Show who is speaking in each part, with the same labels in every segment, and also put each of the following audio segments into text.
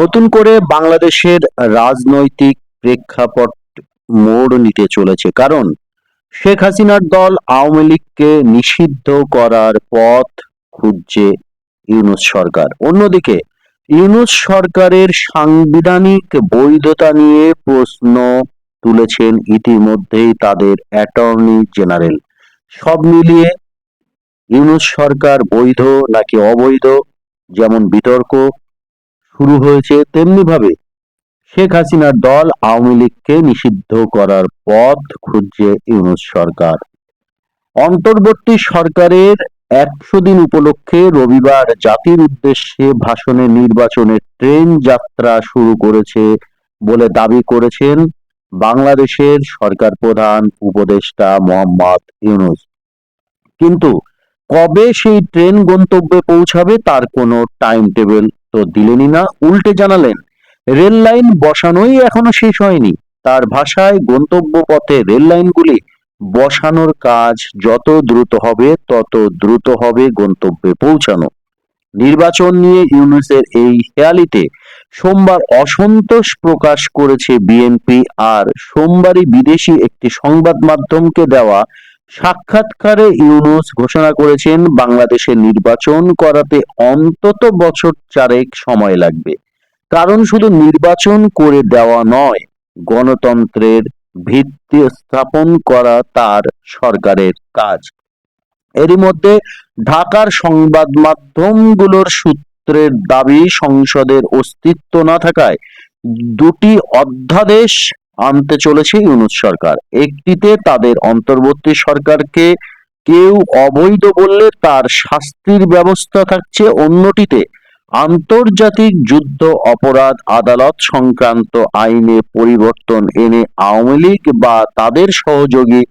Speaker 1: নতুন করে বাংলাদেশের রাজনৈতিক প্রেক্ষাপট মোড় নিতে চলেছে। কারণ শেখ হাসিনার দল আওয়ামী লীগকে নিষিদ্ধ করার পথ খুঁজছে ইউনুস সরকার। অন্যদিকে ইউনুস সরকারের সাংবিধানিক বৈধতা নিয়ে প্রশ্ন তুলেছেন ইতিমধ্যেই তাদের অ্যাটর্নি জেনারেল। সব মিলিয়ে ইউনুস সরকার বৈধ নাকি অবৈধ, যেমন বিতর্ক শুরু হয়েছে তেমনি ভাবে শেখ হাসিনার দল আওয়ামী লীগকে নিষিদ্ধ করার পথ খুঁজছে ইউনুস সরকার। অন্তর্বর্তী সরকারের একশো দিন উপলক্ষে রবিবার জাতির উদ্দেশ্যে ভাষণে নির্বাচনের ট্রেন যাত্রা শুরু করেছে বলে দাবি করেছেন বাংলাদেশের সরকার প্রধান উপদেষ্টা মোহাম্মদ ইউনুস। কিন্তু কবে সেই ট্রেন গন্তব্যে পৌঁছাবে তার কোনো টাইম টেবিল তো দিলেনই না, উল্টে জানালেন, রেল লাইন বসানোই এখনও শেষ হয়নি। তার ভাষায় গন্তব্য পথে রেল লাইনগুলি, বসানোর কাজ যত দ্রুত হবে, তত দ্রুত হবে গন্তব্যে পৌঁছানো। নির্বাচন নিয়ে ইউনুসের এই হেয়ালিতে সোমবার অসন্তোষ প্রকাশ করেছে বিএনপি, আর সোমবারই বিদেশি একটি সংবাদ মাধ্যমকে দেওয়া সাক্ষাৎকারে ইউনুস ঘোষণা করেছেন, বাংলাদেশে নির্বাচন করাতে অন্তত বছর চারেক সময় লাগবে। কারণ শুধু নির্বাচন করে দেওয়া নয়, গণতন্ত্রের ভিত্তি স্থাপন করা তার সরকারের কাজ। এরই মধ্যে ঢাকার সংবাদ মাধ্যমগুলোর সূত্রের দাবি, সংসদের অস্তিত্ব না থাকায় দুটি অধ্যাদেশ আনতে চলেছে ইউনুস সরকার। একটিতে তাদের অন্তর্বর্তী সরকারকে কেউ অবৈধ বললে তার শাস্তির ব্যবস্থা থাকছে, অন্যটিতে আন্তর্জাতিক যুদ্ধ, অপরাধ, আদালত সংক্রান্ত আইনে পরিবর্তন এনে আওয়ামী লীগ বা তাদের সহযোগী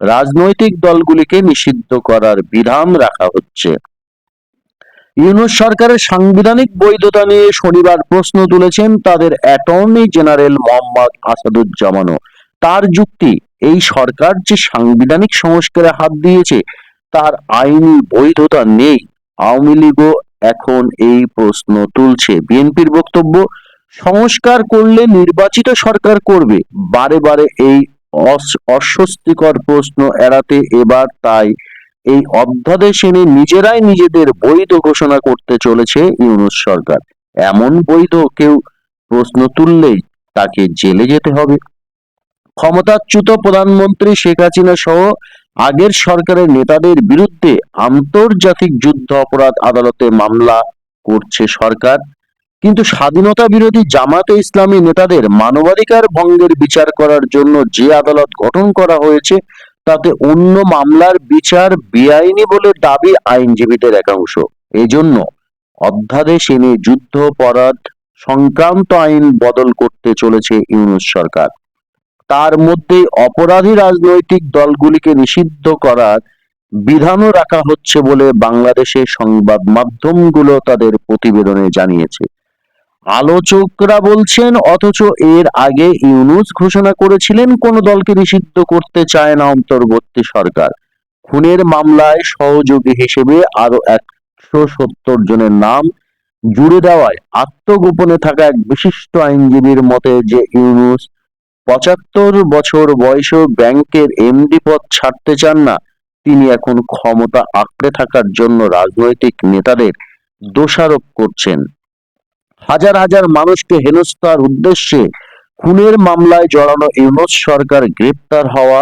Speaker 1: রাজনৈতিক দলগুলিকে নিষিদ্ধ করার বিধান রাখা হচ্ছে। ইউনুস সরকারের সাংবিধানিক বৈধতা নিয়ে শনিবার প্রশ্ন তুলেছেন তাদের অ্যাটর্নি জেনারেল মোহাম্মদ আসাদুজ্জামানও। তার যুক্তি, এই সরকার যে সাংবিধানিক সংস্কারে হাত দিয়েছে, তার আইনি বৈধতা নেই। আওয়ামী লীগও এখন এই প্রশ্ন তুলছে। বিএনপির বক্তব্য, সংস্কার করলে নির্বাচিত সরকার করবে। বারে বারে এই অস- অস্বস্তিকর প্রশ্ন এড়াতে এবার তাই এই অধ্যাদেশ এনে নিজেরাই নিজেদের বৈধ ঘোষণা করতে চলেছে ইউনুস সরকার। এমন বৈধ কেউ প্রশ্ন তুললেই তাকে জেলে যেতে হবে। ক্ষমতাচ্যুত প্রধানমন্ত্রী শেখ হাসিনা সহ আগের সরকারের নেতাদের বিরুদ্ধে আন্তর্জাতিক যুদ্ধ অপরাধ আদালতে মামলা করছে সরকার। কিন্তু স্বাধীনতা বিরোধী জামাতে ইসলামী নেতাদের মানবাধিকার ভঙ্গের বিচার করার জন্য যে আদালত গঠন করা হয়েছে তাতে অন্য মামলার বিচার বেআইনি বলে দাবি আইনজীবীদের একাংশ। এজন্য অধ্যাদেশ এনে যুদ্ধ, অপরাধ সংক্রান্ত আইন বদল করতে চলেছে ইউনুস সরকার। তার মধ্যে অপরাধী রাজনৈতিক দলগুলিকে নিষিদ্ধ করার বিধানও রাখা হচ্ছে বলে বাংলাদেশের সংবাদ মাধ্যমগুলো তাদের প্রতিবেদনে জানিয়েছে। আলোচকরা বলছেন, অথচ এর আগে ইউনুস ঘোষণা করেছিলেন, কোন দলকে নিষিদ্ধ করতে চায় না অন্তর্বর্তী সরকার। খুনের মামলায় সহযোগী হিসেবে আরও একশো সত্তর জনের নাম জুড়ে দেওয়ায় আত্মগোপনে থাকা এক বিশিষ্ট আইনজীবীর মতে যে ইউনুস পঁচাত্তর বছর বয়সেও ব্যাংকের এমডি পদ ছাড়তে চান না, তিনি এখন ক্ষমতা আঁকড়ে থাকার জন্য রাজনৈতিক নেতাদের দোষারোপ করছেন। হাজার হাজার মানুষকে হেনস্থার উদ্দেশ্যে খুনের মামলায় জড়ানো ইউনুস সরকার গ্রেপ্তার হওয়া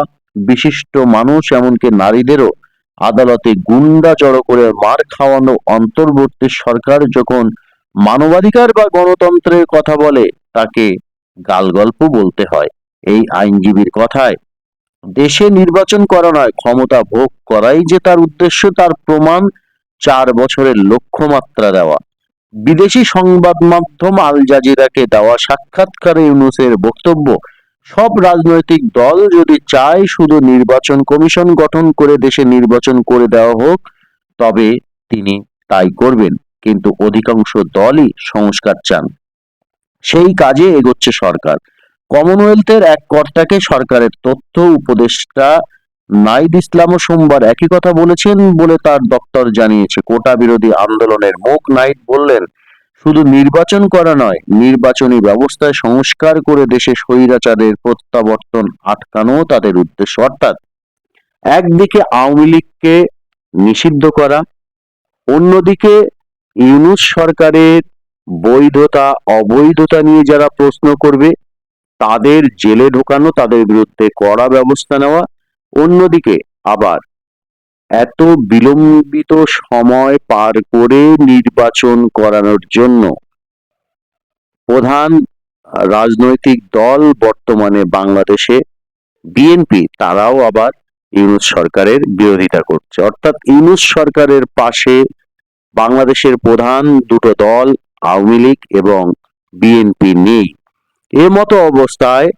Speaker 1: বিশিষ্ট মানুষ, এমনকি নারীদেরও আদালতে গুন্ডা জড়ো করে মার খাওয়ানো অন্তর্বর্তী সরকার যখন মানবাধিকার বা গণতন্ত্রের কথা বলে, তাকে গালগল্প বলতে হয়। এই আইনজীবীর কথায়, দেশে নির্বাচন করা নয়, ক্ষমতা ভোগ করাই যে তার উদ্দেশ্য, তার প্রমাণ চার বছরের লক্ষ্যমাত্রা দেওয়া। বিদেশি সংবাদ মাধ্যম আল জাজিরাকে দেওয়া সাক্ষাৎকারে ইউনুসের বক্তব্য, সব রাজনৈতিক দল যদি চায় শুধু নির্বাচন কমিশন গঠন করে দেশে নির্বাচন করে দেওয়া হোক, তবে তিনি তাই করবেন, কিন্তু অধিকাংশ দলই সংস্কার চান। সেই কাজে এগোচ্ছে সরকার। কমনওয়েলথের এক কর্তাকে সরকারের তথ্য উপদেষ্টা নাইদ ইসলামও সোমবার একই কথা বলেছেন বলে তার দপ্তর জানিয়েছে। কোটা বিরোধী আন্দোলনের মুখ নাইদ বললেন, শুধু নির্বাচন করা নয়, নির্বাচনী ব্যবস্থায় সংস্কার করে দেশে স্বৈরাচারের প্রত্যাবর্তন আটকানো তাদের উদ্দেশ্য। অর্থাৎ একদিকে আওয়ামী লীগকে নিষিদ্ধ করা, অন্যদিকে ইউনুস সরকারের বৈধতা, অবৈধতা নিয়ে যারা প্রশ্ন করবে, তাদের জেলে ঢোকানো, তাদের বিরুদ্ধে কড়া ব্যবস্থা নেওয়া অন্যদিকে আবার এত বিলম্বিত সময় পার করে নির্বাচন করানোর জন্য প্রধান রাজনৈতিক দল বর্তমানে বাংলাদেশে বিএনপি, তারাও আবার ইউনুস সরকারের বিরোধিতা করছে। অর্থাৎ ইউনুস সরকারের পাশে বাংলাদেশের প্রধান দুটো দল, আওয়ামী লীগ এবং বিএনপি নেই। এ মতো অবস্থায়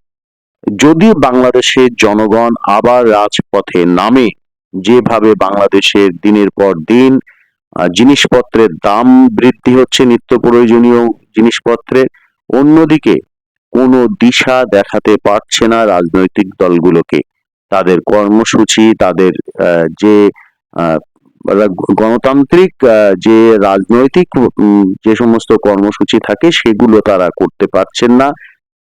Speaker 1: যদি বাংলাদেশের জনগণ আবার রাজপথে নামে, যেভাবে বাংলাদেশের দিনের পর দিন জিনিসপত্রের দাম বৃদ্ধি হচ্ছে নিত্য প্রয়োজনীয় জিনিসপত্রের অন্যদিকে কোনো দিশা দেখাতে পারছে না রাজনৈতিক দলগুলোকে। তাদের কর্মসূচি, তাদের যে গণতান্ত্রিক যে রাজনৈতিক যে সমস্ত কর্মসূচি থাকে সেগুলো তারা করতে পারছেন না।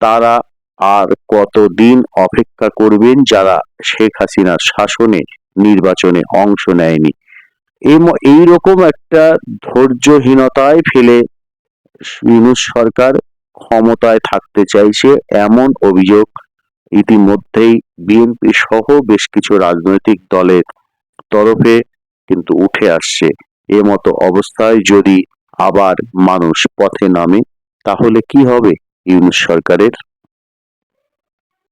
Speaker 1: তারা আর কতদিন অপেক্ষা করবেন যারা শেখ হাসিনার শাসনে, নির্বাচনে অংশ নেয়নি? এই- এইরকম একটা ধৈর্যহীনতায় ফেলে ইউনুস সরকার ক্ষমতায় থাকতে চাইছে এমন অভিযোগ ইতিমধ্যেই বিএনপি সহ বেশ কিছু রাজনৈতিক দলের তরফে কিন্তু উঠে আসছে। এ মতো অবস্থায় যদি আবার মানুষ পথে নামে, তাহলে কি হবে ইউনুস সরকারের?